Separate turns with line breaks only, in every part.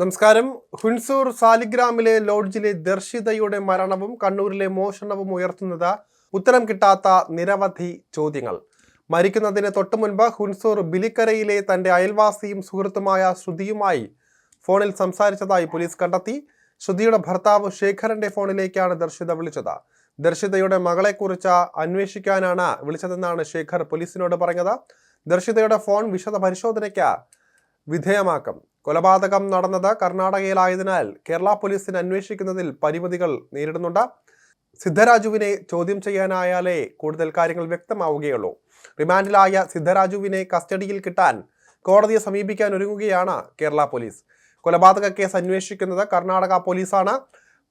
നമസ്കാരം. ഹുൻസൂർ സാലിഗ്രാമിലെ ലോഡ്ജിലെ ദർശിതയുടെ മരണവും കണ്ണൂരിലെ മോഷണവും ഉയർത്തുന്നത് ഉത്തരം കിട്ടാത്ത നിരവധി ചോദ്യങ്ങൾ. മരിക്കുന്നതിന് തൊട്ടു മുൻപ് ഹുൻസൂർ ബിലിക്കരയിലെ തന്റെ അയൽവാസിയും സുഹൃത്തുമായ ശ്രുതിയുമായി ഫോണിൽ സംസാരിച്ചതായി പോലീസ് കണ്ടെത്തി. ശ്രുതിയുടെ ഭർത്താവ് ശേഖരന്റെ ഫോണിലേക്കാണ് ദർശിത വിളിച്ചത്. ദർശിതയുടെ മകളെക്കുറിച്ച് അന്വേഷിക്കാനാണ് വിളിച്ചതെന്നാണ് ശേഖർ പോലീസിനോട് പറഞ്ഞത്. ദർശിതയുടെ ഫോൺ വിശദ പരിശോധനയ്ക്ക് വിധേയമാക്കും. കൊലപാതകം നടന്നത് കർണാടകയിലായതിനാൽ കേരള പോലീസിന് അന്വേഷിക്കുന്നതിൽ പരിമിതികൾ നേരിടുന്നുണ്ട്. സിദ്ധരാജുവിനെ ചോദ്യം ചെയ്യാനായാലേ കൂടുതൽ കാര്യങ്ങൾ വ്യക്തമാവുകയുള്ളൂ. റിമാൻഡിലായ സിദ്ധരാജുവിനെ കസ്റ്റഡിയിൽ കിട്ടാൻ കോടതിയെ സമീപിക്കാൻ ഒരുങ്ങുകയാണ് കേരള പോലീസ്. കൊലപാതക കേസ് അന്വേഷിക്കുന്നത് കർണാടക പോലീസാണ്.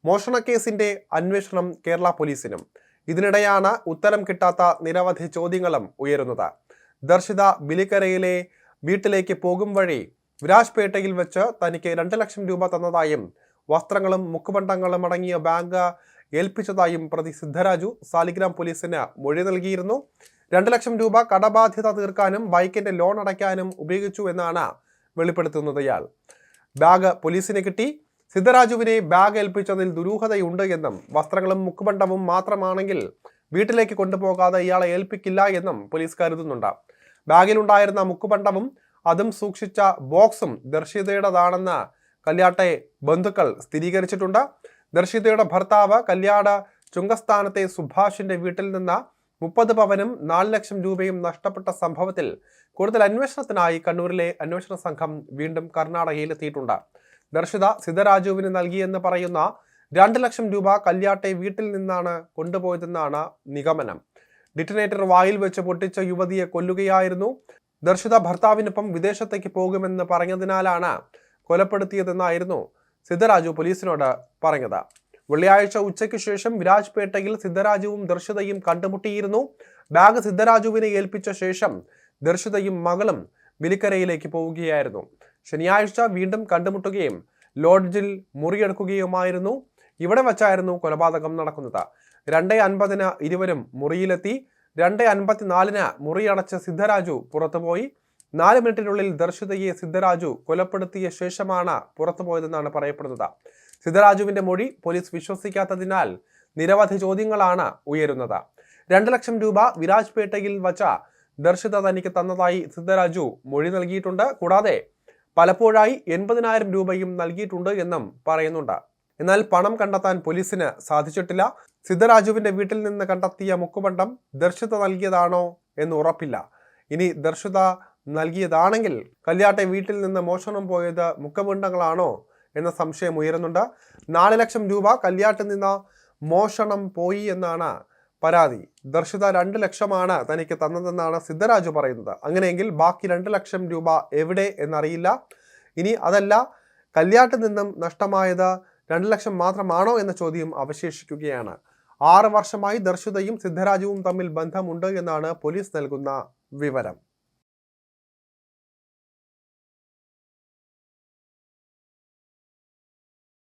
മോഷണ കേസിന്റെ അന്വേഷണം കേരള പോലീസിനും. ഇതിനിടെയാണ് ഉത്തരം കിട്ടാത്ത നിരവധി ചോദ്യങ്ങളും ഉയരുന്നത്. ദർശിത ബിലിക്കരയിലെ വീട്ടിലേക്ക് പോകും വഴി വിരാജ്പേട്ടയിൽ വെച്ച് തനിക്ക് രണ്ട് ലക്ഷം രൂപ തന്നതായും വസ്ത്രങ്ങളും മുക്കുപണ്ടങ്ങളും അടങ്ങിയ ബാങ്ക് ഏൽപ്പിച്ചതായും പ്രതി സിദ്ധരാജു സാലിഗ്രാം പോലീസിന് മൊഴി നൽകിയിരുന്നു. രണ്ട് ലക്ഷം രൂപ കടബാധ്യത തീർക്കാനും ബൈക്കിന്റെ ലോൺ അടയ്ക്കാനും ഉപയോഗിച്ചു എന്നാണ് വെളിപ്പെടുത്തുന്നത് ഇയാൾ. ബാഗ് പോലീസിന് കിട്ടി. സിദ്ധരാജുവിനെ ബാഗ് ഏൽപ്പിച്ചതിൽ ദുരൂഹതയുണ്ട് എന്നും വസ്ത്രങ്ങളും മുക്കുപണ്ടവും മാത്രമാണെങ്കിൽ വീട്ടിലേക്ക് കൊണ്ടുപോകാതെ ഇയാളെ ഏൽപ്പിക്കില്ല എന്നും പോലീസ് കരുതുന്നുണ്ട്. ബാഗിലുണ്ടായിരുന്ന മുക്കുപണ്ടവും അതും സൂക്ഷിച്ച ബോക്സും ദർശിതയുടേതാണെന്ന് കല്യാട്ടെ ബന്ധുക്കൾ സ്ഥിരീകരിച്ചിട്ടുണ്ട്. ദർശിതയുടെ ഭർത്താവ് കല്യാട് ചുങ്കസ്ഥാനത്തെ സുഭാഷിന്റെ വീട്ടിൽ നിന്ന് മുപ്പത് പവനും നാല് ലക്ഷം രൂപയും നഷ്ടപ്പെട്ട സംഭവത്തിൽ കൂടുതൽ അന്വേഷണത്തിനായി കണ്ണൂരിലെ അന്വേഷണ സംഘം വീണ്ടും കർണാടകയിൽ എത്തിയിട്ടുണ്ട് ദർശിത സിദ്ധരാജുവിന് നൽകിയെന്ന് പറയുന്ന രണ്ട് ലക്ഷം രൂപ കല്യാട്ടെ വീട്ടിൽ നിന്നാണ് കൊണ്ടുപോയതെന്നാണ് നിഗമനം. ഡിറ്റനേറ്റർ വായിൽ വെച്ച് പൊട്ടിച്ച യുവതിയെ കൊല്ലുകയായിരുന്നു. ദർശിത ഭർത്താവിനൊപ്പം വിദേശത്തേക്ക് പോകുമെന്ന് പറഞ്ഞതിനാലാണ് കൊലപ്പെടുത്തിയതെന്നായിരുന്നു സിദ്ധരാജു പോലീസിനോട് പറഞ്ഞത്. വെള്ളിയാഴ്ച ഉച്ചയ്ക്ക് ശേഷം വിരാജ്പേട്ടയിൽ സിദ്ധരാജുവും ദർശിതയും കണ്ടുമുട്ടിയിരുന്നു. ബാഗ് സിദ്ധരാജുവിനെ ഏൽപ്പിച്ച ശേഷം ദർശിതയും മകളും ബിലിക്കരയിലേക്ക് പോവുകയായിരുന്നു. ശനിയാഴ്ച വീണ്ടും കണ്ടുമുട്ടുകയും ലോഡ്ജിൽ മുറിയെടുക്കുകയുമായിരുന്നു. ഇവിടെ വെച്ചായിരുന്നു കൊലപാതകം നടക്കുന്നത്. രണ്ട് അൻപതിന് ഇരുവരും മുറിയിലെത്തി. രണ്ട് അൻപത്തിനാലിന് മുറിയടച്ച സിദ്ധരാജു പുറത്തുപോയി. നാല് മിനിറ്റിനുള്ളിൽ ദർശിതയെ സിദ്ധരാജു കൊലപ്പെടുത്തിയ ശേഷമാണ് പുറത്തുപോയതെന്നാണ് പറയപ്പെടുന്നത്. സിദ്ധരാജുവിന്റെ മൊഴി പോലീസ് വിശ്വസിക്കാത്തതിനാൽ നിരവധി ചോദ്യങ്ങളാണ് ഉയരുന്നത്. രണ്ട് ലക്ഷം രൂപ വിരാജ്പേട്ടയിൽ വച്ച ദർശിത തനിക്ക് തന്നതായി സിദ്ധരാജു മൊഴി നൽകിയിട്ടുണ്ട്. കൂടാതെ പലപ്പോഴായി എൺപതിനായിരം രൂപയും നൽകിയിട്ടുണ്ട് എന്നും പറയുന്നുണ്ട്. എന്നാൽ പണം കണ്ടെത്താൻ പോലീസിന് സാധിച്ചിട്ടില്ല. സിദ്ധരാജുവിന്റെ വീട്ടിൽ നിന്ന് കണ്ടെത്തിയ മുക്കുപണ്ടം ദർശിത നൽകിയതാണോ എന്ന് ഉറപ്പില്ല. ഇനി ദർശിത നൽകിയതാണെങ്കിൽ കല്യാട്ടെ വീട്ടിൽ നിന്ന് മോഷണം പോയത് മുക്കപണ്ടങ്ങളാണോ എന്ന സംശയം ഉയരുന്നുണ്ട്. നാല് ലക്ഷം രൂപ കല്യാട്ടിൽ നിന്ന് മോഷണം പോയി എന്നാണ് പരാതി. ദർശിത രണ്ട് ലക്ഷമാണ് തനിക്ക് തന്നതെന്നാണ് സിദ്ധരാജു പറയുന്നത്. അങ്ങനെയെങ്കിൽ ബാക്കി രണ്ട് ലക്ഷം രൂപ എവിടെ എന്നറിയില്ല. ഇനി അതല്ല കല്യാട്ടിൽ നിന്നും നഷ്ടമായത് രണ്ട് ലക്ഷം മാത്രമാണോ എന്ന ചോദ്യം അവശേഷിക്കുകയാണ്. ആറ് വർഷമായി ദർശുതയും സിദ്ധരാജുവും തമ്മിൽ ബന്ധമുണ്ട് എന്നാണ് പോലീസ് നൽകുന്ന വിവരം.